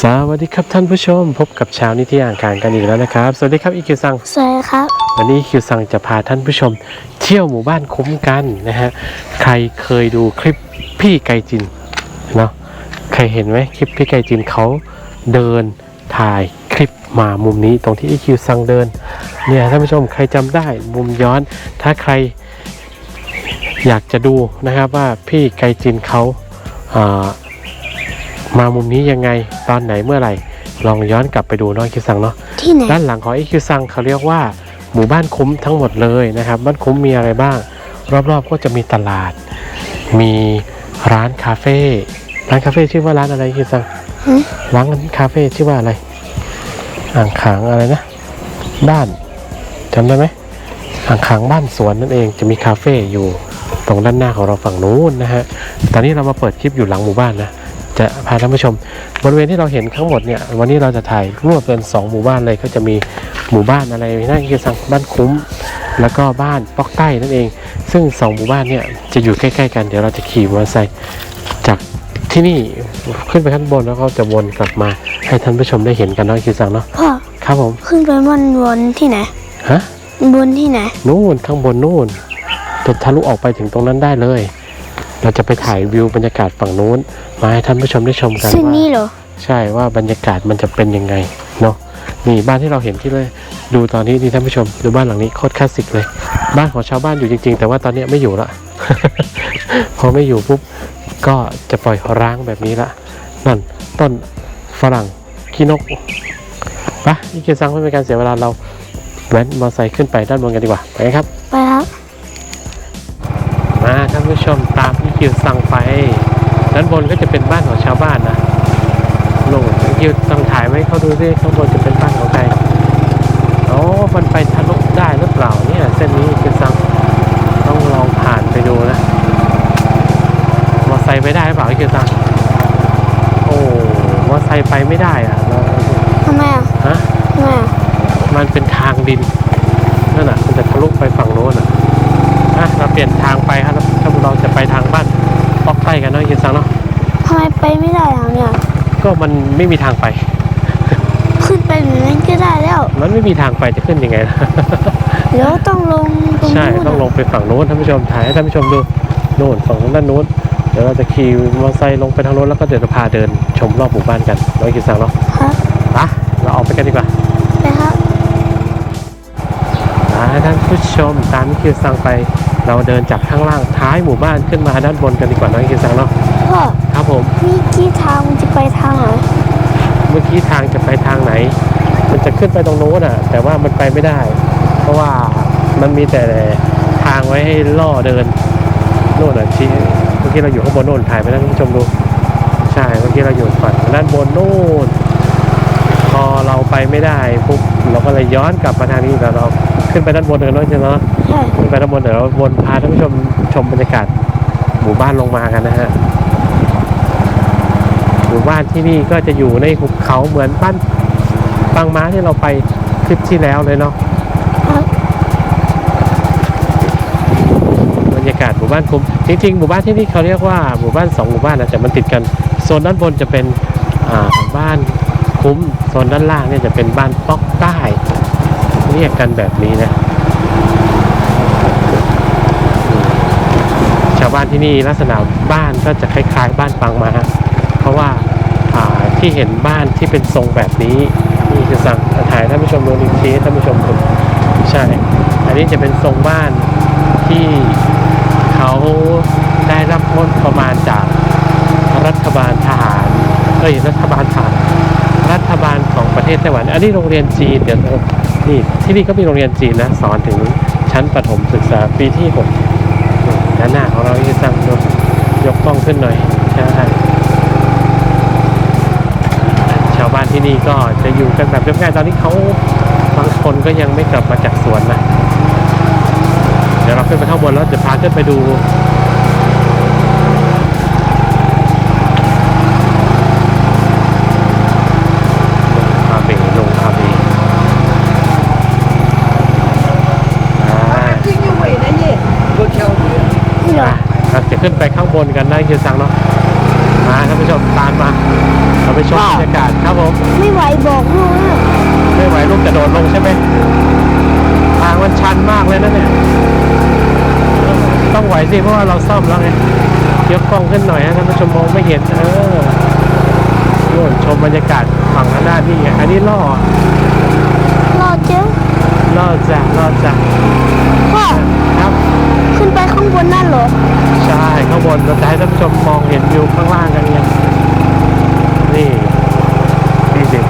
สวัสดีครับท่านผู้ชม พบกับเช้านิติอ่านการกันอีกแล้วนะครับ สวัสดีครับอีคิวซังสวัสดีครับ วันนี้คิวซังจะพาท่านผู้ชม เที่ยวหมู่บ้านคุ้มกันนะฮะใครเคยดูคลิปพี่ไกจินเนาะใครเห็นไหมคลิปพี่ไกจินเขาเดินถ่ายคลิปมามุมนี้ตรงที่อีคิวซังเดินเนี่ยท่านผู้ชมใครจำได้มุมย้อน ถ้าใครอยากจะดูนะครับว่าพี่ไกจินเขาอ่า มามุมนี้ยังไงตอนไหนเมื่อไหร่ ลองย้อนกลับไปดูเน้องคิวซังเนาะที่ไหนด้านหลังของไอคิวซังเขาเรียกว่าหมู่บ้านคุ้มทั้งหมดเลยนะครับบ้านคุ้มมีอะไรบ้าง รอบๆก็จะมีตลาด มีร้านคาเฟ่ร้านคาเฟ่ชื่อว่าร้านอะไรคิวซังฮะร้านคาเฟ่ชื่อว่าอะไร อ่างขางอะไรนะ บ้านจำได้ไหมอ่างขางบ้านสวนนั่นเองจะมีคาเฟ่อยู่ตรงด้านหน้าของเราฝั่งนู้นนะฮะ ตอนนี้เรามาเปิดคลิปอยู่หลังหมู่บ้านนะ จะพาท่านผู้ชม บริเวณที่เราเห็นทั้งหมดเนี่ยวันนี้เราจะถ่ายรวบเป็นสองหมู่บ้านเลยก็จะมีหมู่บ้านอะไรนั่นคือสังบ้านคุ้ม แล้วก็บ้านปอกใต้นั่นเอง ซึ่งสองหมู่บ้านเนี่ยจะอยู่ใกล้ๆกันเดี๋ยวเราจะขี่มอเตอร์ไซค์จากที่นี่ขึ้นไปข้างบนแล้วก็จะวนกลับมาให้ท่านผู้ชมได้เห็นกันเนาะคิวสังเนาะพ่อครับผมขึ้นไปบนบนที่ไหนฮะบนที่ไหนนู่นข้างบนนู่นจะทะลุออกไปถึงตรงนั้นได้เลย เราจะไปถ่ายวิวบรรยากาศฝั่งนู้น มาให้ท่านผู้ชมได้ชมกันซึ่งว่านี่เหรอ ใช่ว่าบรรยากาศมันจะเป็นยังไงเนาะนี่บ้านที่เราเห็นที่เลยดูตอนนี้นี่ท่านผู้ชมดูบ้านหลังนี้โคตรคลาสสิกเลย บ้านของชาวบ้านอยู่จริง ๆ แต่ว่าตอนนี้ไม่อยู่ละ พอไม่อยู่ปุ๊บก็จะปล่อยร้างแบบนี้ละนั่นต้นฝรั่งขี้นกไปะนี่คือซังไม่เป็นการเสียเวลาเราแว้นมอเตอร์ไซค์ขึ้นไปด้านบนกันดีกว่าไปครับ ไปครับ มาท่านผู้ชม ตามที่คิวสั่งไปด้านบนก็จะเป็นบ้านของชาวบ้านนะโน่นคิวสั่งถ่ายไว้เขาดูซิข้างบนจะเป็นบ้านของใครโอ้มันไปทะลุได้หรือเปล่าเนี่ยเส้นนี้คิวสั่งต้องลองผ่านไปดูนะมอไซค์ไปได้หรือเปล่าคิวสั่งโอ้มอไซค์ไปไม่ได้อะเราทำไมอะฮะทำไมอะมันเป็นทางดินนั่นน่ะมันจะทะลุไปฝั่งโน้นอะอะเราเปลี่ยนทางไปครับถ้า เราจะไปทางบ้านปอกใต้กันเนาะยินซังเนาะทำไมไปไม่ได้อะเนี่ย ก็มันไม่มีทางไป ขึ้นไปแบบนั้นก็ได้แล้ว มันไม่มีทางไปจะขึ้นยังไงล่ะ เดี๋ยวต้องลงตรงใช่นู้นต้องลงไปฝั่งโน้นท่านผู้ชมถ่ายให้ท่านผู้ชมดูโน่นฝั่งด้านโน้นเดี๋ยวเราจะขี่มอเตอร์ไซค์ลงไปทางโน้นแล้วก็เดี๋ยวจะพาเดินชมรอบหมู่บ้านกันเนาะยินซังเนาะครับไปะเราออกไปกันดีกว่าไปครับอ่าท่านผู้ชมตามที่คิวซังไป เราเดินจากข้างล่างท้ายหมู่บ้านขึ้นมาด้านบนกันดีกว่าเนาะคิวซังเนาะพ่อครับผมนี่ที่ทางมันจะไปทางไหนเมื่อกี้ทางจะไปทางไหน มันจะขึ้นไปตรงโน้นอะ แต่ว่ามันไปไม่ได้ เพราะว่ามันมีแต่ทางไว้ให้ล่อเดินโน่นอะชี้เมื่อกี้เราอยู่ข้างบนโน่นถ่ายไปแล้วท่านผู้ชมดูใช่เมื่อกี้เราอยู่ฝั่งด้านบนโน่นพอเราไปไม่ได้ปุ๊บเราก็เลยย้อนกลับมาทางนี้แต่เราขึ้นไปด้านบนกันเนาะใช่ไหมใช่ ขึ้นไปด้านบนเดี๋ยวเราวนพาท่านผู้ชมชมบรรยากาศหมู่บ้านลงมากันนะฮะหมู่บ้านที่นี่ก็จะอยู่ในหุบเขาเหมือนบ้านบางม้าที่เราไปคลิปที่แล้วเลยเนาะบรรยากาศหมู่บ้านคุ้มจริงๆหมู่บ้านที่นี่เขาเรียกว่าหมู่บ้านสองหมู่บ้านนะแต่มันติดกันโซนด้านบนจะเป็นบ้านคุ้มโซนด้านล่างเนี่ยจะเป็นบ้านป๊อกใต้เรียกกันแบบนี้นะชาว บ้านที่นี่ลักษณะบ้านก็จะคล้ายๆ บ้านปางม้าเพราะว่าาที่เห็นบ้านที่เป็นทรงแบบนี้นี่คือสั่งถ่ายท่านผู้ชมดูอีกทีท่านผู้ชมดูใช่ อันนี้จะเป็นทรงบ้านที่เขาได้รับงบประมาณจากรัฐบาลทหารเอ้ยรัฐบาลทหารรัฐบาลของประเทศไต้หวัน อันนี้โรงเรียนจีนเดี๋ยวนี่ที่นี่ก็มีโรงเรียนจีนนะสอนถึงชั้นประถมศึกษาปีที่หก ด้านหน้าของเราที่สั่งยกยกกล้องขึ้นหน่อยใช่ชาวบ้านที่นี่ก็จะอยู่กันแบบเรียบง่ายตอนนี้เขาบางคนก็ยังไม่กลับมาจากสวนนะ เดี๋ยวเราขึ้นไปข้างบนแล้วจะพาขึ้นไปดู อาเบลงอาเบอ่า ขึ้นอยู่ไหนนะเนี่ยรถเช่าเรือ นี่เหรอ เราจะ ขึ้นไปข้างบนกันได้คือสังเนาะมามาท่านผู้ชมตามมาเราไปชมบรรยากาศครับผมไม่ไหวบอกลูกนะไม่ไหวลูกจะโดดลงใช่ไหมทางมันชันมากเลยนะเนี่ยต้องไหวสิเพราะว่าเราซ่อมแล้วไงยกกล้องขึ้นหน่อยนะท่านผู้ชมมองไม่เห็นเออโน่นชมบรรยากาศฝั่งข้างหน้านี่ไงอันนี้ล่อรอเจ้าล่อจ้ะล่อจ้ะพ่อครับ ขึ้นไปข้างบนนั่นเหรอ ใช่ข้างบนเราจะให้ท่านผู้ชมมองเห็นวิวข้างล่างกันไงนี่นี่สิ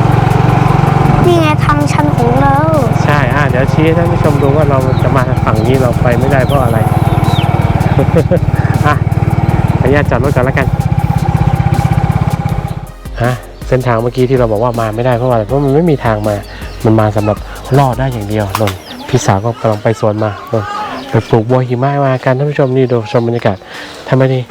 นี่ไงทางชันของเรา ใช่อะเดี๋ยวชี้ให้ท่านผู้ชมดูว่าเราจะมาฝั่งนี้เราไปไม่ได้เพราะอะไร อะขออนุญาตจอดรถก่อนแล้วกันฮะเส้นทางเมื่อกี้ที่เราบอกว่ามาไม่ได้เพราะว่าอะไรเพราะมันไม่มีทางมา มันมาสำหรับลอดได้อย่างเดียวนนพี่สาวก็กำลังไปสวนมานน ไปปลูกบัวหิมะมากันท่านผู้ชมนี่ดูชมบรรยากาศทำไมนี่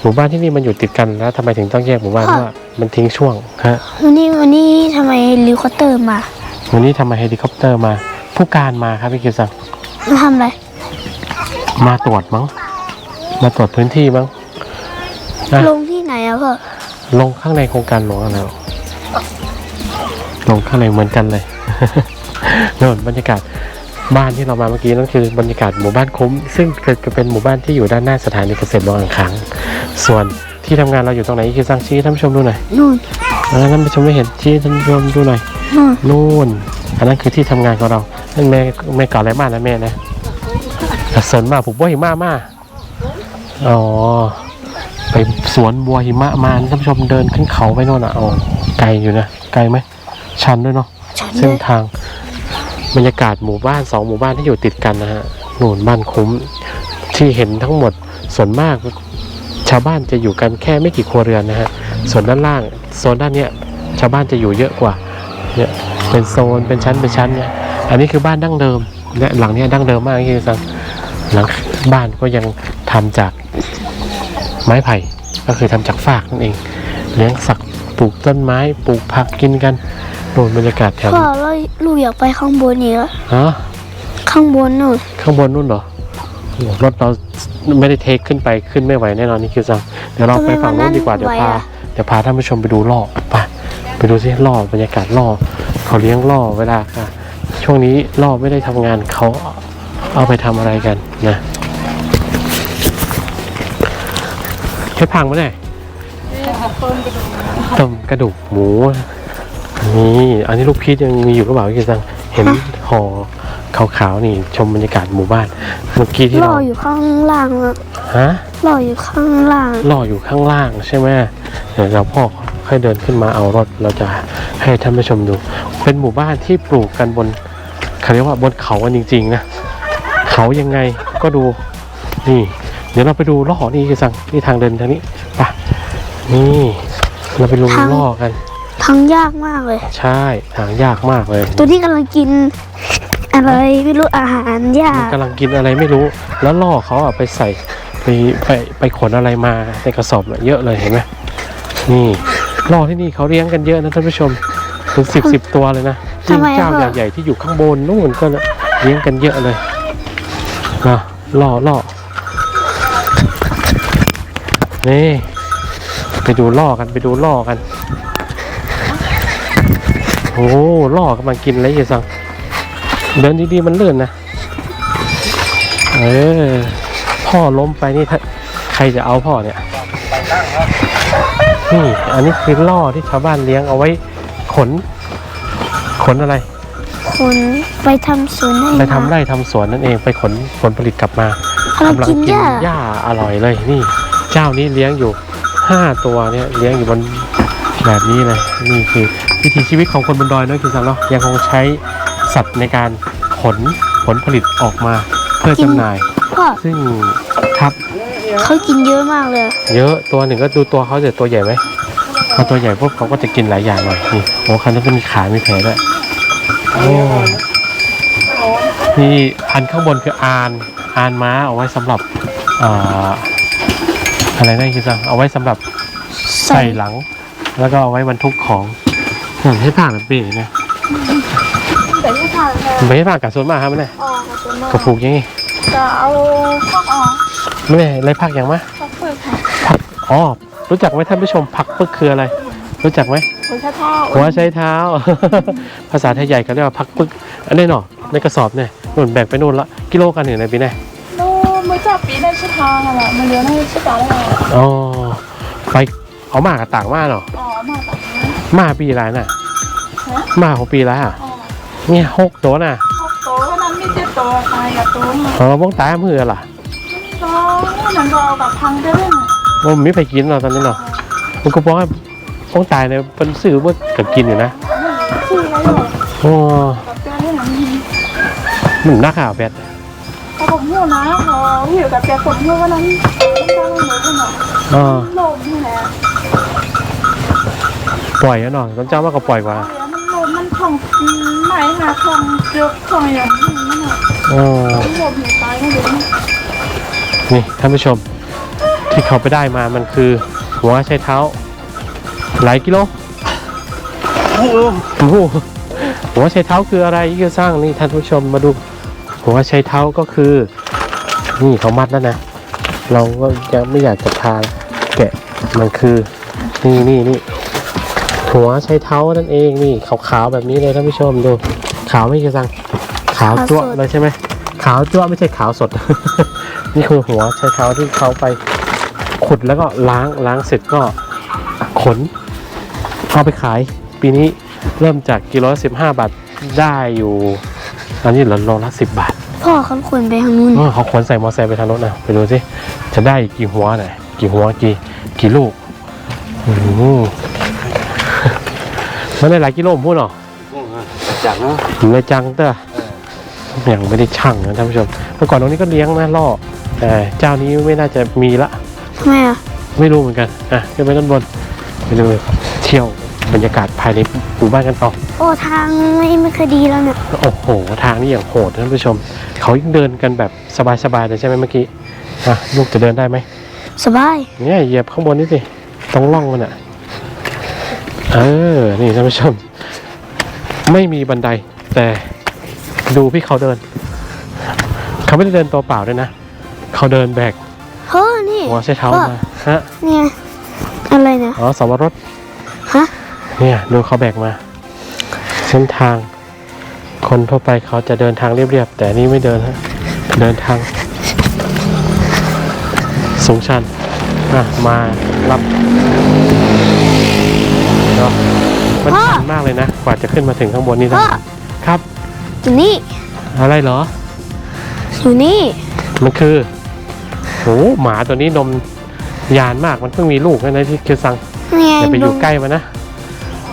หมู่บ้านที่นี่มันอยู่ติดกันแล้วทำไมถึงต้องแยกหมู่บ้านเพราะว่ามันทิ้งช่วงฮะวันนี้วันนี้ทำไมเฮลิคอปเตอร์มา วันนี้ทำไมเฮลิคอปเตอร์มา ผู้การมาครับพี่กิตสังมาทำอะไรมาตรวจมั้งมาตรวจพื้นที่มั้งนะลงที่ไหนอะพ่อลงข้างในโครงการหลวงแล้วลงข้างในเหมือนกันเลย โน่นบรรยากาศ บ้านที่เรามาเมื่อกี้นั่นคือบรรยากาศหมู่บ้านคุ้ม ซึ่งเกิดเป็นหมู่บ้านที่อยู่ด้านหน้าสถานีเกษตรบางอ่างขางส่วนที่ทำงานเราอยู่ตรงไหนคือสร้างชี้ให้ท่านผู้ชมดูหน่อยนู่นเออท่านผู้ชมไม่เห็นชี้ให้ท่านผู้ชมดูหน่อยนู่นนู่นอันนั้นคือที่ทำงานของเรานั่นแม่แม่ก่ออะไรบ้านนะแม่นะกระสนมาผูกบัวหิมะมาอ๋อไปสวนบัวหิมะมาท่านผู้ชมเดินขึ้นเขาไปโน่นอะอ๋อไกลอยู่นะไกลไหมชันด้วยเนาะฉันเลเส้นยทาง บรรยากาศหมู่บ้านสองหมู่บ้านที่อยู่ติดกันนะฮะหนู่นบ้านคุ้มที่เห็นทั้งหมดส่วนมากชาวบ้านจะอยู่กันแค่ไม่กี่ครัวเรือนนะฮะส่วนด้านล่างโซนด้านเนี้ยชาวบ้านจะอยู่เยอะกว่าเนี่ยเป็นโซนเป็นชั้นเป็นชั้นเนี่ยอันนี้คือบ้านดั้งเดิมและหลังเนี้ยดั้งเดิมมากที่สังหลังบ้านก็ยังทำจากไม้ไผ่ก็คือทำจากฟากนั่นเองเลี้ยงสัตว์ปลูกต้นไม้ปลูกผักกินกัน โน่นบรรยากาศแถวพ่อแล้วลูกอยากไปข้างบนอีกแล้วฮะข้างบนนู่นข้างบนนู่นเหรอโอ้รถเราไม่ได้เทคขึ้นไปขึ้นไม่ไหวแน่นอนนี่คือซังเดี๋ยวเราไปฝั่งนู้นดีกว่าเดี๋ยวพาเดี๋ยวพาท่านผู้ชมไปดูล่อไปไปดูสิล่อบรรยากาศล่อเขาเลี้ยงล่อเวลาอะช่วงนี้ล่อไม่ได้ทำงานเขาเอาไปทำอะไรกันนะใช้พังไหมเนี่ยต้มกระดูกหมู นี่อันนี้ลูกพีชยังมีอยู่หรือเปล่าพี่กิซังเห็นห่อขาวๆนี่ชมบรรยากาศหมู่บ้านเมื่อกี้ที่รเราออยู่ข้างล่างอะฮะรออยู่ข้างล่างล่ออยู่ข้างล่างใช่ไหมเดี๋ยวเราพ่อค่อยเดินขึ้นมาเอารถเราจะให้ท่านผู้ชมดู เป็นหมู่บ้านที่ปลูกกันบนเขาเรียกว่าบนเขากันจริงๆนะเขายังไงก็ดูนี่ เดี๋ยวเราไปดูล่อนี่คือสั่งนี่ทางเดินทางนี้ไปนี่เราไปดูล่อกัน ทางยากมากเลย ใช่ทางยากมากเลยตัวที่กำลังกิน อะไรไม่รู้อาหารยามันกกำลังกินอะไรไม่รู้ แล้วล่อเขาอะไปใส่ไปไปไปขนอะไรมาในกระสอบน่ะเยอะเลยเห็นไหมนี่ล่อที่นี่เขาเลี้ยงกันเยอะนะท่านผู้ชมเป็นสิบสิบตัวเลยนะยิ่งเจ้าใหญ่ๆที่อยู่ข้างบนนู่นก็เลี้ยงกันเยอะเลยนะล่อล่อนี่ไปดูล่อกันไปดูล่อกัน โอ้ล่อกำลังกินอะไรอยู่สังเดินดีๆมันเลื่อนนะ เออ พ่อล้มไปนี่ถ้าใครจะเอาพ่อเนี่ยนี่อันนี้คือล่อที่ชาวบ้านเลี้ยงเอาไว้ขน ขนอะไรคนไปทำสวนให้ไปทำมาไร่ทำสวนนั่นเองไปขนผลผลิตกลับมากำลังกินหญ้าหญ้าอร่อยเลยนี่ เจ้านี้เลี้ยงอยู่ห้าตัวเนี่ยเลี้ยงอยู่บน แบบนี้เลยนี่คือวิถีชีวิตของคนบนดอยเนอะคือสังเนาะยังคงใช้สัตว์ในการขนผลผลิตออกมาเพื่อจำหน่าย พ่อซึ่งครับเขากินเยอะมากเลย เยอะตัวหนึ่งก็ดูตัวเขาจะตัวใหญ่ไหมพอตัวใหญ่ปุ๊บเขาก็จะกินหลายอย่างหน่อยนี่โอ้คันนั้นก็มีขา มีแผลด้วยโอ้นี่อันข้างบนคืออานอานม้าเอาไว้สำหรับเอ่ออะไรนะคือจังเอาไว้สำหรับใส่หลัง แล้วก็เอาไว้บรรทุกของเห็นให้ผ่านแบบนี้นะแต่ที่ผ่านมาไม่ให้ผ่านกับส่วนมากครับมันเนี่ยออกมาเป็นกระผูกยังไงจะเอาพวกออกไม่ได้ไรพักอย่างมะพวกเปลือกค่ะผักอ๋อเปรู้จักไหมท่านผู้ชมผักปึกคืออะไร รู้จักไหมคนชาท่อหัวใช้เท้า ภาษาไทยใหญ่เขาเรียกว่าผักปึกอันนี้เนาะในกระสอบเนี่ยนู่นแบกไปนู่นละกิโลกันอยู่ในปีไหนโน้มือจับปีได้ชิทางอะไรมาเลี้ยงให้ชิตาได้อ๋อไป เอามากับต่างมาเนาะอ๋อมาตัดนี้มาปีไรน่ะฮะมาของปีไรอะอ๋อเนี่ยหกตัวน่ะหกตัวนั้นมีเจ็ดตัวตายกับตัวมาเออบ้องตายมือล่ะก็นั่นก็เอากับพังได้เลยว่ามันไม่ไปกินเราตอนนี้เนาะมันก็บอกว่าบ้องตายเนี่ยเป็นซื้อเมื่อกับกินอยู่นะชื่ออะไรหรอโอ้กับเจ้าเนี่ยหนังมันน่าข่าวแบดเขาบอกหิวนะเขาหิวกับแกกดหิววันนั้นต้องเหมือนกันหร ออ๋อโลมนี่แหละปล่อยแล้วเนาะต้นเจ้าว่าก็ปล่อยกว่ามันโลมมันของไหมหาของเยอะของอย่างนี้นั่นแหละอ๋อโลมหิวตายไม่รู้นี่ท่านผู้ชม ที่เขาไปได้มามันคือ หัวใช้เท้า หลายกิโลโอ้โหหัวใช้เท้าคืออะไรที่สร้างนี่ท่านผู้ชมมาดู หัวใช้เท้าก็คือ นี่เขามัดแล้วนะ เราก็ยังไม่อยากจะทาน แกะมันคือนี่นี่นี่หัวใช้เท้านั่นเองนี่ขาวๆแบบนี้เลยท่านผู้ชมดูขาวไม่กี่สังขาวจั่วะเลยใช่ไหมขาวจั่วะไม่ใช่ขาวสด นี่คือหัวใช้เท้าที่เขาไปขุดแล้วก็ล้างล้างเสร็จก็ขนเอาไปขาย ปีนี้เริ่มจากกิโลละสิบห้าบาทได้อยู่อันนี้เหลือโลละสิบบาทพ่อเขาขนไปทางนู้นอ๋อเขาขนใส่มอเตอร์ไซค์ไปทางรถนะไปดูสิจะได้กี่หัวหน่อย กี่หัวกี่กี่ลูกอืมมันได้หลายกิโลผมพูดหรอจากเนาะผมเลยจังเตอร์ยังไม่ได้ช่างนะท่านผู้ชมเมื่อก่อนตรงนี้ก็เลี้ยงนะล่อแต่เจ้านี้ไม่น่าจะมีละทำไมอะไม่รู้เหมือนกันอะขึ้นไปด้านบนไปดูเที่ยวบรรยากาศภายในหมู่บ้านกันต่อโอ้ทางไม่ไม่เคอยดีแล้วเนี่ยโอ้โห ทางนี้อย่างโหดท่านผู้ชม เขายังเดินกันแบบสบายๆเลยใช่ไหมเมื่อกี้อะลูกจะเดินได้ไหม สบาย เนี่ยเหยียบข้างบนนี่สิตรงร่องมันอะ เออ นี่ท่านผู้ชม ไม่มีบันได แต่ดูพี่เขาเดิน เขาไม่ได้เดินตัวเปล่าด้วยนะ เขาเดินแบกเฮ้ยนี่หัวใช้เท้ามาฮะ เนี่ยอะไรนะอ๋อสวรสฮะ เนี่ยดูเขาแบกมา เส้นทาง คนทั่วไปเขาจะเดินทางเรียบๆ แต่นี่ไม่เดินฮะ เดินทาง สูงชันอะมารับเนาะมันชันมากเลยนะ กว่าจะขึ้นมาถึงข้างบนนี่พ่ได้อครับ อยู่นี่ อะไรเหรอ อยู่นี่ มันคือโหหมาตัวนี้นมยานมากมันเพิ่งมีลูกนะนะที่คิวซังนี่ไงอย่าไปอลุยู่งใกล้มันนะ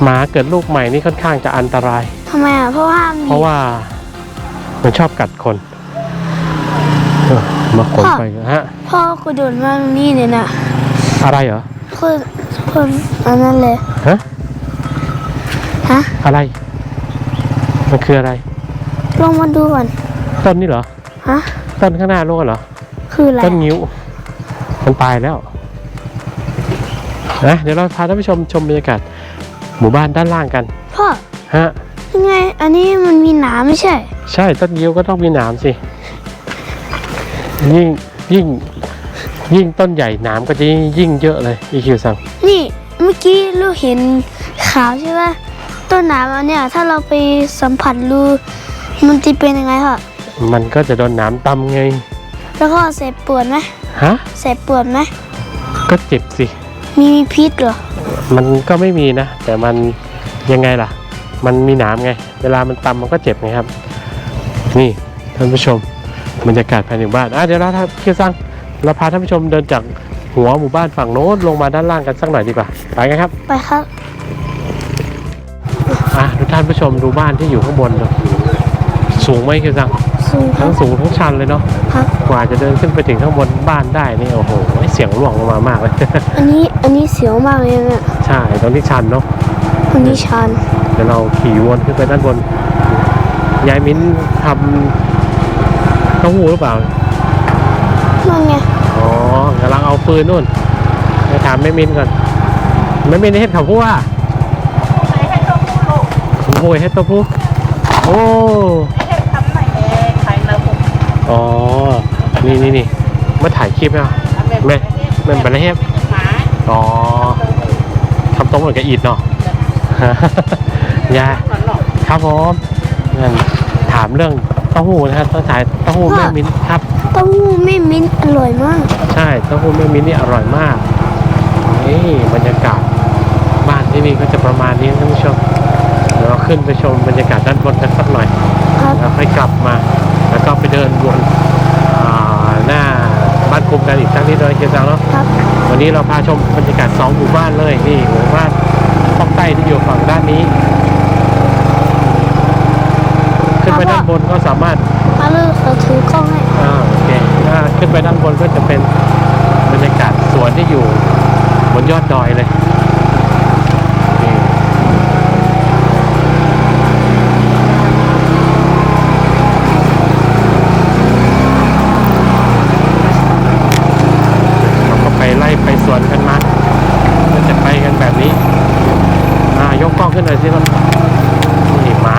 หมาเกิดลูกใหม่นี่ค่อนข้างจะอันตรายทำไมอะเพราะว่ามีเพราะว่า มันชอบกัดคนเออ มาขนไปฮะ พ่อกูโดนมาตรงนี้เนี่ยนะอะไรเหรอคือคนอันนั้นเลย ฮะ ฮะ อะไร มันคืออะไร ลองมาดูก่อน ต้นนี่เหรอ ฮะ ต้นข้างหน้าโลกเหรอ คืออะไร ต้นงิ้ว มันตายแล้ว นะ เดี๋ยวเราพาท่านผู้ชมชมบรรยากาศหมู่บ้านด้านล่างกัน พ่อ ฮะ ยังไง อันนี้มันมีหนามไม่ใช่ ใช่ ต้นงิ้วก็ต้องมีหนามสิ ยิ่งยิ่งยิ่งต้นใหญ่หนามก็จะยิ่งยิ่งเยอะเลยอีคิวซังนี่เมื่อกี้ลูกเห็นขาวใช่ไหมต้นหนามอันเนี้ยถ้าเราไปสัมผัสรูมันจะเป็นยังไงพ่อมันก็จะโดนหนามตำไง แล้วก็เสพปวดไหมฮะเสพปวดไหมก็เจ็บสิ มีมีพิษเหรอ มันก็ไม่มีนะ แต่มันยังไงล่ะ มันมีหนามไง เวลามันตำมันก็เจ็บไงครับ นี่ท่านผู้ชม บรรยากาศภายในหมู่บ้านอะเดี๋ยวเราถ้าเคียวซังเราพาท่านผู้ชมเดินจากหัวหมู่บ้านฝั่งโน้นลงมาด้านล่างกันสักหน่อยดีกว่าไปกันครับไปครับอะทุกท่านผู้ชมดูบ้านที่อยู่ข้างบนเนอะสูงไหมเคียวซังสูงครัทั้บงสูงทั้งชันเลยเนาะครับ กว่าจะเดินขึ้นไปถึงข้างบนบ้านได้นี่โอ้โหเสียงร่วงลงมามากเลย อันนี้อันนี้เสียวมากเลยเนี่ยใช่ตรงที่ชันเนาะ อันนี้ชันเดี๋ยวเราขี่วนขึ้นไปด้านบน ยายมิ้นทำเต้าหู้หรือเปล่านั่นไงอ๋อกำลังเอาปืนนู่นไปถามแม่มิ้นก่อนแม่มิ้นเฮ็ดเขาพูดว่าไหนให้ตัวผู้ลูกโอ้ยเฮ็ดเต้าหู้โอ้ให้ทำไหนเองใครมาผมอ๋อ นี่นี่นี่มาถ่ายคลิปนะแม่แม่นไปแล้วเฮ็ดหมาออ๋อทำโต๊ะเหมือนกับอิฐเนาะยาครับผมงั้นถามเรื่อง เต้าหู้นะครับต้องถ่ายเต้าหู้แม่มิ้นครับเต้าหู้ไม่มิ้นท์อร่อยมาก ใช่เต้าหู้แม่มิ้นนี่อร่อยมากนี่บรรยากาศบ้านที่นี่ก็จะประมาณนี้ท่านผู้ชมเดี๋ยวเราขึ้นไปชมบรรยากาศด้านบนกันสักหน่อยครับแล้วค่อยกลับมา แล้วก็ไปเดินวนอ่าหน้าบ้านคุมกันอีกครั้งนี้เลยเคียงซังเนาะครับวันนี้เราพาชมบรรยากาศสองหมู่บ้านเลยนี่หมู่บ้านฟอกใต้ที่อยู่ฝั่งด้านนี้ขึ้น ไปด้านบนก็สามารถมาเลยเขาถือกล้องให้อ่าโอเคถ้าขึ้นไปด้านบนก็จะเป็นบรรยากาศสวนที่อยู่บนยอดดอยเลยนี่เราก็ไปไล่ไปสวนกันมาก็จะไปกันแบบนี้ อ่ายกกล้องขึ้นหน่อยสิครับนี่หมา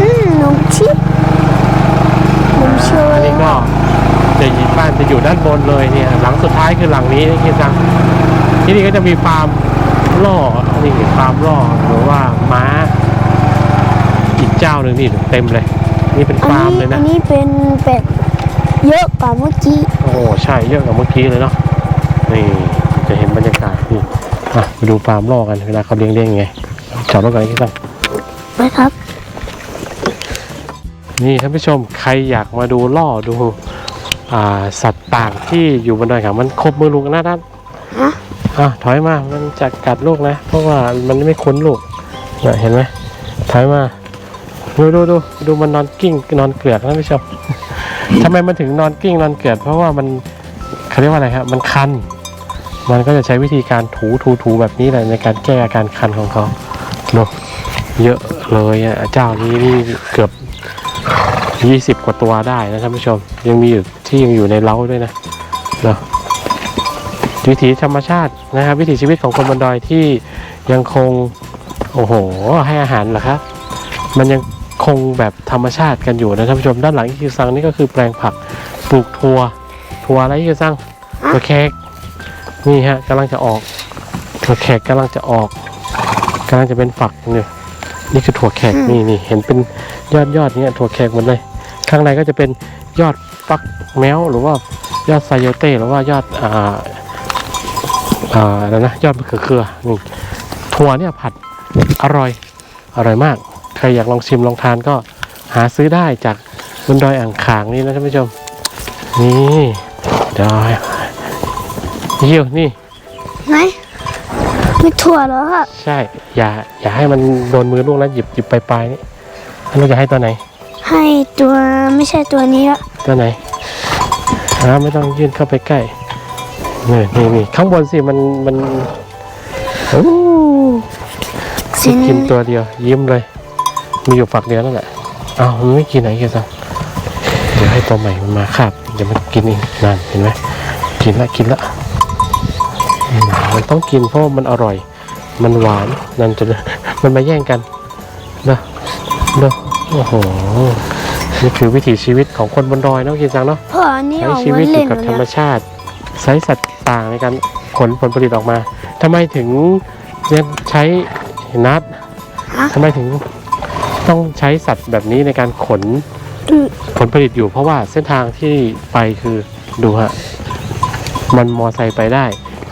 อืมนมชิปนมเชื่อ อัน เล นี้ ย ก็จะอยู่บ้านจะอยู่ด้า นบนเลยเนี่ยหลังสุดท้ายคือหลังนี้นี่คือจังที่นี่ก็จะมีฟาร์มล่อนี่ฟาร์มล่อหรือว่าม้าอีกเจ้าหนึ่งนี่เต็มเลย นี่เป็นอันฟาร์มนี้เลยอันะนนี้เป็นแบบเยอะกว่าเมื่อกี้โอ้โหใช่เยอะกว่าเมื่อกี้เลยเนาะนี่จะเห็นบรรยากาศนี่อะไปดูฟาร์มล่อกันเวลาเขาเลี้ยงเลี้ยงยังไงจอดรถก่อนที่ตั้งไปครับ นี่ท่านผู้ชมใครอยากมาดูล่อดูอ่า สัตว์ต่างที่อยู่บนดอยครับมันครบมือลุงนะท่านฮะอะถอยมา มันจะกัดลูกนะ เพราะว่ามันไม่คุ้นลูกเนี่ยเห็นไหมถอยมา ดูดูดูดูมันนอนกิ้งนอนเกลือกท่านผู้ชมทำไมมันถึงนอนกิ้งนอนเกลือกเพราะว่ามันเขาเรียกว่าอะไรครับมันคัน มันก็จะใช้วิธีการถูถูถูแบบนี้แหละในการแก้อาการคันของเขาเนอะเยอะเลยอะเจ้านี้นี่เกือบ ยี่สิบกว่าตัวได้นะท่านผู้ชม ยังมีอยู่ที่ยังอยู่ในเล้าด้วยนะเนาะวิถีธรรมชาตินะครับ วิถีชีวิตของคนบนดอยที่ยังคงโอ้โห ให้อาหารเหรอครับ มันยังคงแบบธรรมชาติกันอยู่นะท่านผู้ชมด้านหลังอีคิวซังนี่ก็คือแปลงผักปลูกถั่วถั่วอะไรอีคิวซังถั่วแขกนี่ฮะกำลังจะออกถั่วแขกกำลังจะออกกำลังจะเป็นฝักนี่นี่คือถั่วแขกนี่นี่เห็นเป็นยอดยอดเนี้ยถั่วแขกหมดเลย ข้างในก็จะเป็นยอดฟักแมวหรือว่ายอดไซโยเต้หรือว่ายอดอ่าอ่าอะไรนะยอดมะเขือเครือนี่ถั่วเนี่ยผัดอร่อยอร่อยมาก ใครอยากลองชิมลองทานก็หาซื้อได้จากบนดอยอ่างขางนี่นะท่านผู้ชม นี่ดอยเยี่ยวนี่ไหนไม่ถั่วเหรอครับใช่ อย่า อย่าให้มันโดนมือลูกนะหยิบหยิบไปลายๆนี่เราจะให้ตัวไหน ให้ตัวไม่ใช่ตัวนี้ละตัวไหนอ่าไม่ต้องยื่นเข้าไปใกล้นี่นี่นี่ข้างบนสิมันมันโอ้สีกินตัวเดียว ยิ้มเลย มีอยู่ฝักเดียวนั่นแหละอ้าวมันไม่กินไหนกันซังเดี๋ยวให้ตัวใหม่มันมาคาบเดี๋ยวมันกินเองนั่นเห็นไหมกินละกินละอืมมันต้องกินเพราะว่ามันอร่อย มันหวานนั่นจะมันมาแย่งกันเนอะเนอะ โอ้โห นี่คือวิถีชีวิตของคนบนดอยเนาะกินซังเนาะพ่ออันนี้ใช้ออกชีมาวิตอเล่ยู่นกับธรรมแล้วชาติ ใช้สัตว์ต่างในการผลผลผลิตออกมาทำไมถึงเนี่ยใช้นัดทำไมถึงต้องใช้สัตว์แบบนี้ในการขนอืมผลผลิตอยู่ เพราะว่าเส้นทางที่ไปคือดูฮะมันมอไซค์ไปได้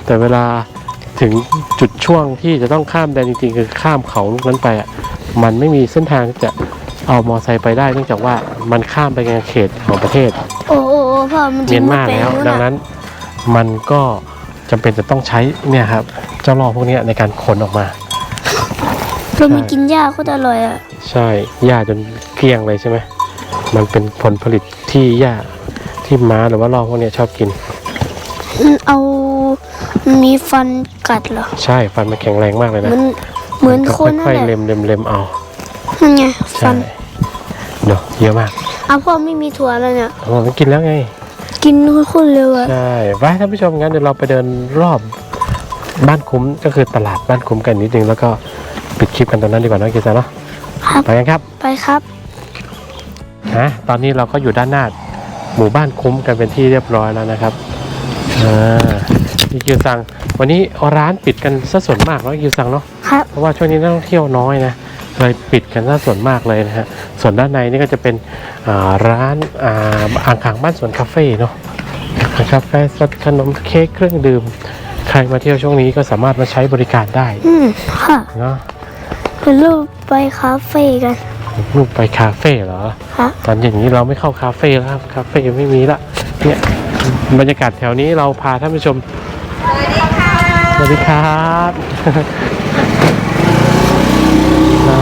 แต่เวลาถึงจุดช่วงที่จะต้องข้ามแดนจริงๆ คือข้ามเขาลูกนั้นไปอะมันไม่มีเส้นทางที่จะ เอามอไซค์ไปได้เนื่องจากว่ามันข้ามไปยังเขตของประเทศโอ้โอ้โอ้พ่อมันเมียนมาไปแล้วนู่นดังน่ะนั้นมันก็จำเป็นจะต้องใช้เนี่ยครับ เจ้าล่อพวกเนี้ยในการขนออกมาเรามีกินหญ้าโคตรอร่อยอะ ใช่หญ้าจนเกลี้ยงเลยใช่ไหมมันเป็นผลผลิตที่หญ้าที่ม้าหรือว่าล่อพวกเนี้ยชอบกินมันเอามันมีฟันกัดเหรอ ใช่ฟันมันแข็งแรงมากเลยนะมันเหมือนก็คนนั่ค่อยนๆแหเล็ละมเล็มเล็มเอา นั่นไงฟัใช่นเนาะเยอะมากเอาพ่อไม่มีถั่วแล้วเนี่ยอ๋อมันกินแล้วไง กินโคนเร็วอะใช่ไปท่านผู้ชมงั้นเดี๋ยวเราไปเดินรอบบ้านคุ้มก็คือตลาดบ้านคุ้มกันนิดนึงแล้วก็ปิดคลิปกันตรงนั้นดีกว่าเนอะเกษาเนาะครับไปกันครับไปครับนะตอนนี้เราก็อยู่ด้านหน้าหมู่บ้านคุ้มกันเป็นที่เรียบร้อยแล้วนะครับอ่าพี่คิวซังวันนี้ร้านปิดกันซะส่วนมากเนาะยูซังเนาะครับเพราะว่าช่วงนี้นักท่องเที่ยวน้อยนะ เลยปิดกันซะส่วนมากเลยนะฮะ ส่วนด้านในนี่ก็จะเป็นอ่าร้านอ่าอ่างขางบ้านสวนคาเฟ่เนาะกาแฟสดขนมเค้กเครื่องดื่ม ใครมาเที่ยวช่วงนี้ก็สามารถมาใช้บริการได้ อืมค่ะเนาะเป็นรูปไปคาเฟ่กันลูกไปคาเฟ่เหรอครับตอนอย่างนี้เราไม่เข้าคาเฟ่แล้วครับ คาเฟ่ไม่มีละ เนี่ยบรรยากาศแถวนี้เราพาท่านผู้ชม สวัสดีครับ ส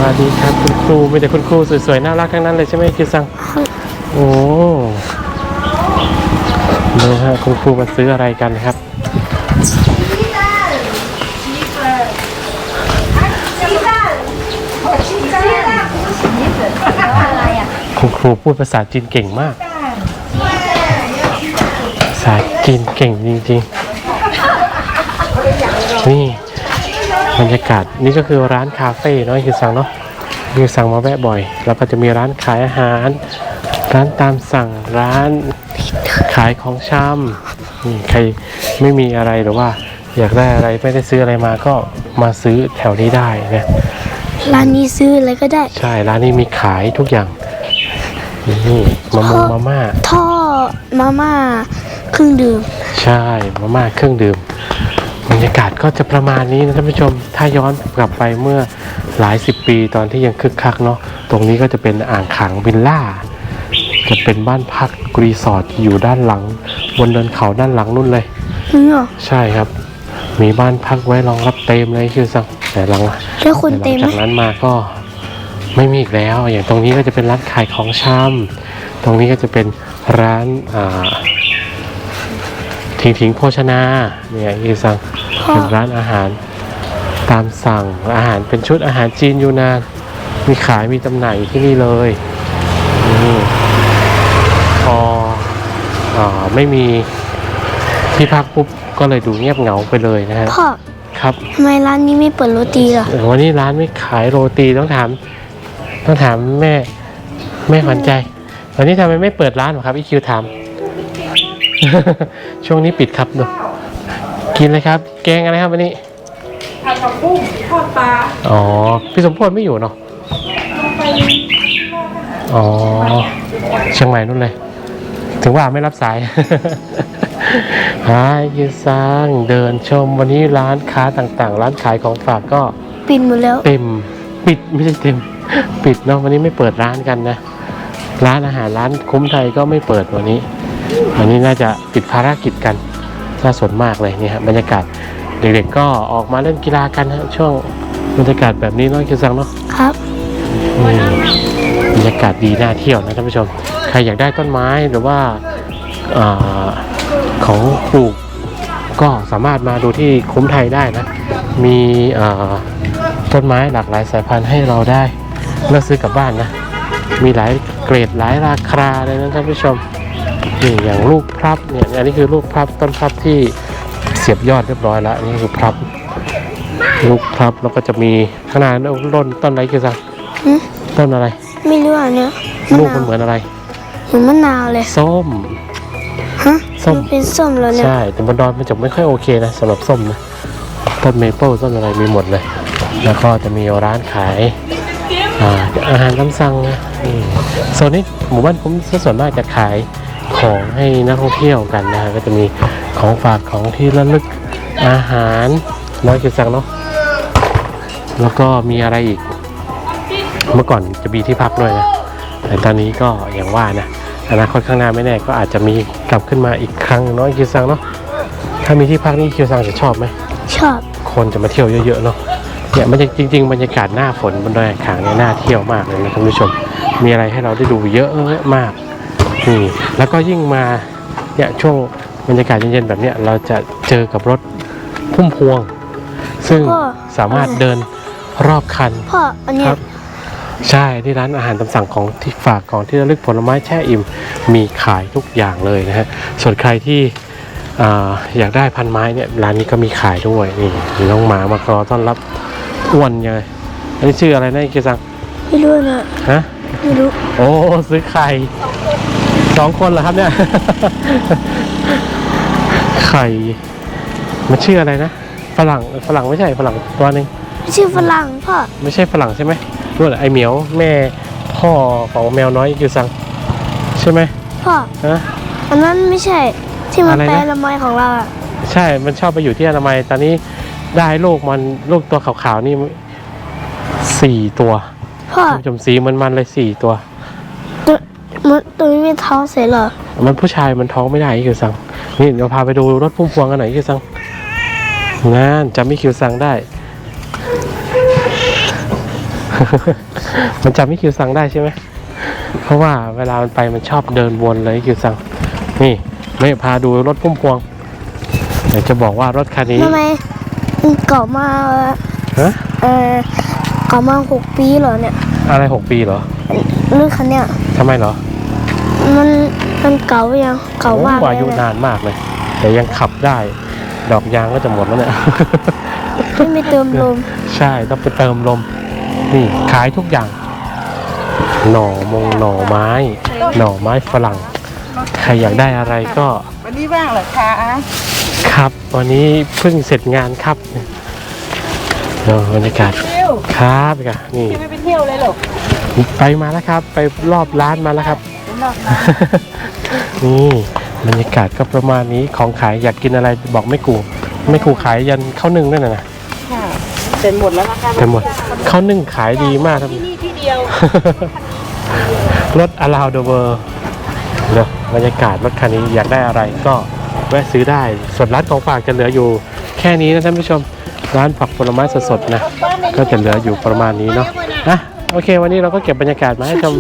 วัสดีครับคุณครูมีแต่คุณครูสวยๆน่ารักทั้งนั้นเลยใช่ไหมคิวซังโอ้ดูฮะคุณครูมาซื้ออะไรกันครับคุณครูพูดภาษาจีนเก่งมาก ภาษาจีนเก่งจริงๆ นี่ บรรยากาศนี่ก็คือร้านคาเฟ่เนาะคือสั่งเนาะคือสั่งมาแวะบ่อย แล้วก็จะมีร้านขายอาหาร ร้านตามสั่งร้านขายของชำนี่ใครไม่มีอะไรหรือว่า อยากได้อะไรไม่ได้ซื้ออะไรมาก็มาซื้อแถวนี้ได้นะร้านนี้ซื้ออะไรก็ได้ ใช่ร้านนี้มีขายทุกอย่างนี่มะม่วงมาม่าท่อมาม่าเครื่องดื่ม ใช่มาม่าเครื่องดื่มบ รรยากาศก็จะประมาณนี้นะท่านผู้ชม ถ้าย้อนกลับไปเมื่อหลายสิบปีตอนที่ยังคึกคักเนาะ ตรงนี้ก็จะเป็นอ่างขังวิลล่า จะเป็นบ้านพักรีสอร์ทอยู่ด้านหลัง บนเนินเขาด้านหลังนู่นเลยนี่เหรอ ใช่ครับ มีบ้านพักไว้รองรับเต็มเลยคือสังแต่หลังแล้วคนแต่หเต็ลัมงไหมจากนั้นมาก็ไม่มีอีกแล้ว อย่างตรงนี้ก็จะเป็นร้านขายของชำตรงนี้ก็จะเป็นร้านอ่าถิงถิงโภชนาเนี่ยอีซังพ่อ เป็นร้านอาหารตามสั่งอาหารเป็นชุดอาหารจีนยูนานมีขายมีจำหน่ายอยู่ที่นี่เลยนี่พออาไม่มีที่พักปุ๊บก็เลยดูเงียบเหงาไปเลยนะฮะพ่อครับทำไมร้านนี้ไม่เปิดโรตีล่ะเออวันนี้ร้านไม่ขายโรตีต้องถาม ต้องถามแม่แม่ขวัญใจ วันนี้ทำไมไม่เปิดร้านหรอครับอีคิวถาม ช่วงนี้ปิดครับดู กินเลยครับ แกงอะไรครับวันนี้ผัดผักบุ้งทอดปลาอ๋อพี่สมพรไม่อยู่เนาะไปอ๋อเชียงใหม่นู่นเลย ถึงว่าไม่รับสาย หายืนสร้างเดินชมวันนี้ร้านค้าต่างๆ ร้านขายของฝากก็ปิดหมดแล้วเต็มปิดไม่ใช่เต็ม ปิดเนาะวันนี้ไม่เปิดร้านกันนะ ร้านอาหารร้านคุ้มไทยก็ไม่เปิดวันนี้ วันนี้น่าจะปิดภารกิจกัน น่าสนมากเลยนี่ฮะบรรยากาศเด็กๆก็ออกมาเล่นกีฬากันฮะช่วงบรรยากาศแบบนี้เนาะคิวซังเนาะครับบรรยากาศดีน่าเที่ยวนะท่านผู้ชม ใครอยากได้ต้นไม้หรือว่าอของปลูกก็สามารถมาดูที่คุ้มไทยได้นะ มีต้นไม้หลากหลายสายพันธุ์ให้เราได้เลือกซื้อกลับบ้านนะ มีหลายเกรดหลายราคาเลยนะท่านผู้ชม นี่อย่างลูกพลับเนี่ยอันนี้คือลูกพลับต้นพลับที่เสียบยอดเรียบร้อยแล้วอันนี่คือพลับลูกพลับแล้วก็จะมีข้างหน้าต้นต้นอะไรคือสักหึต้นอะไร ไม่รู้อะเนี่ยมะลูกนามันวเหมือนอะไรเหมือนมะนาวเลยส้มฮะส้มมันเป็นส้มแล้วเนี่ยใช่แต่บนดอยมันจะไม่ค่อยโอเคนะสำหรับส้มนะต้นเมเปิลต้นอะไรมีหมดเลย แล้วก็จะมีร้านขายอ่าอาหารตามสั่งนะนี่โซนนี้หมู่บ้านคุ้มส่วนมากจะขาย ของให้นักท่องเที่ยวกันนะก็จะมีของฝากของที่ระลึกอาหารน้อยกินสั่งเนาะแล้วก็มีอะไรอีก เมื่อก่อนจะมีที่พักด้วยนะแต่ตอนนี้ก็อย่างว่านะอนาคตข้างหน้าไม่แน่ก็อาจจะมีกลับขึ้นมาอีกครั้งเนาะคิวซังเนาะถ้ามีที่พักนี่คิวซังจะชอบไหมชอบ คนจะมาเที่ยวเยอะๆเนาะเนี่ยมันจะจริง ๆ บรรยากาศหน้าฝนบนดอยอ่างขางเนี่ยน่าเที่ยวมากเลยนะท่านผู้ชม มีอะไรให้เราได้ดูเยอะมาก นี่แล้วก็ยิ่งมาเนี่ยช่วงบรรยากาศเย็นๆแบบเนี้ยเราจะเจอกับรถพุ่มพวง ซึ่งพ่อ สามารถเดินรอบคัน พ่ออันเนี้คยรับ ใช่ที่ร้านอาหารตามสั่งของที่ฝากของที่ระลึกผลไม้แช่อิ่มมีขายทุกอย่างเลยนะฮะส่วนใครที่อาอยากได้พันไม้เนี่ยร้านนี้ก็มีขายด้วยนี่มีน้องหมามารอต้อนรับอ้วนยังไงอันนี้ชื่ออะไรนะเกียซังไม่รู้นะฮะไม่รู้โอ้ซื้อไข่ สองคนเหรอครับเนี่ย ไข่มันชื่ออะไรนะ ฝรั่ง ฝรั่งไม่ใช่ฝรั่งตัวหนึ่งชื่อฝรั่งพ่อ ไม่ใช่ฝรั่งใช่ไหมนู่นไอเหมียวแม่พ่อของแมวน้อยกิวซัง ใช่ไหมพ่อฮะ อันนั้นไม่ใช่ที่มันอะไรนะแปลละไมของเราอะใช่ มันชอบไปอยู่ที่อนามัย ตอนนี้ได้ลูกมันลูกตัวขาวๆนี่สี่ตัวพ่อท่านผู้ชมสีมันมันๆเลยสี่ตัวตัว มันตัวนี้ไม่ท้องเสียเหรอ มันผู้ชายมันท้องไม่ได้คิวซัง นี่เดี๋ยวพาไปดูรถพุ่มพวงกันหน่อยคิวซังงานจำไม่คิวซังได้ มันจำไม่คิวซังได้ใช่ไหม เพราะว่าเวลามันไปมันชอบเดินวนเลยคิวซัง นี่ไม่พาดูรถพุ่มพวงเดี๋ยวจะบอกว่ารถคันนี้ทำไมมันเก่ามาฮะเออเก่ามาหกปีเหรอเนี่ย อะไรหกปีเหรอเรื่องคันเนี้ยทำไมเหรอ มันมันเก่ายังเก่ามากโอ้อายุเลยนานมากเลย แต่ยังขับได้ ดอกยางก็จะหมดแล้วเนี่ยไม่มีเติมลม ใช่ต้องไปเติมลม นี่ขายทุกอย่าง หน่อมงหน่อไม้ หน่อไม้ฝรั่ง ใครอยากได้อะไรก็ วันนี้ว่างเหรอคะครับวันนี้เพิ่งเสร็จงานครับเดี๋ยวบรรยากาศเที่ยวครับค่ะนี่พี่ไม่ไปเที่ยวเลยหรอกไปมาแล้วครับ ไปรอบร้านมาแล้วครับ นี่บรรยากาศก็ประมาณนี้ของขายอยากกินอะไรบอกไม่กูไม่กูขายยันข้าวนึ่งนั่นน่ะนะค่ะเสร็จหมดแล้วนะคะเต็มหมดข้าวนึ่งขายดีมากครับที่นี่ที่เดียวรถ around the world เนอะบรรยากาศรถคันนี้อยากได้อะไรก็แวะซื้อได้ส่วนร้านของฝากจะเหลืออยู่ แค่นี้นะท่านผู้ชมร้านผักผลไม้สดๆนะก็จะเหลืออยู่ประมาณนี้เนาะนะ โอเค วันนี้เราก็เก็บบรรยากาศมาให้ชม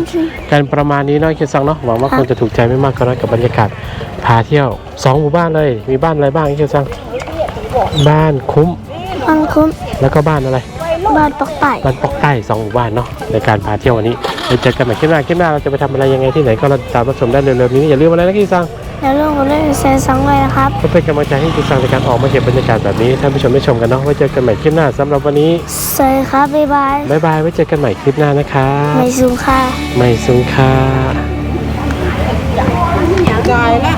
กันประมาณนี้เนาะคิดซังเนาะหวังว่าคงจะถูกใจไม่มากก็น้อยกับบรรยากาศพาเที่ยวสองหมู่บ้านเลย มีบ้านอะไรบ้างคิดซังบ้านคุ้มบางคุ้ม แล้วก็บ้านอะไร บ้านปักไต่บ้านปอกใต้สองหมู่บ้านเนาะในการพาเที่ยววันนี้ไปเจอกันใหม่คลิปหน้าคลิปหน้าเราจะไปทำอะไรยังไงที่ไหนก็เราตามรับชมได้เร็วๆนี้อย่าลืมอะไรนะพี่ซัง แล้วลูกก็เล่นเซนซังเลยนะครับก็เป็นกำลังใจให้พี่ซังในการออกมาเก็บบรรยากาศแบบนี้ท่านผู้ชมได้ชมกันเนาะไว้เจอกันใหม่คลิปหน้าสำหรับวันนี้สวัสดีครับบ๊ายบายบ๊ายบายไว้เจอกันใหม่คลิปหน้านะคะไม่สูงค่ะไม่สูงค่ะจ่ายละ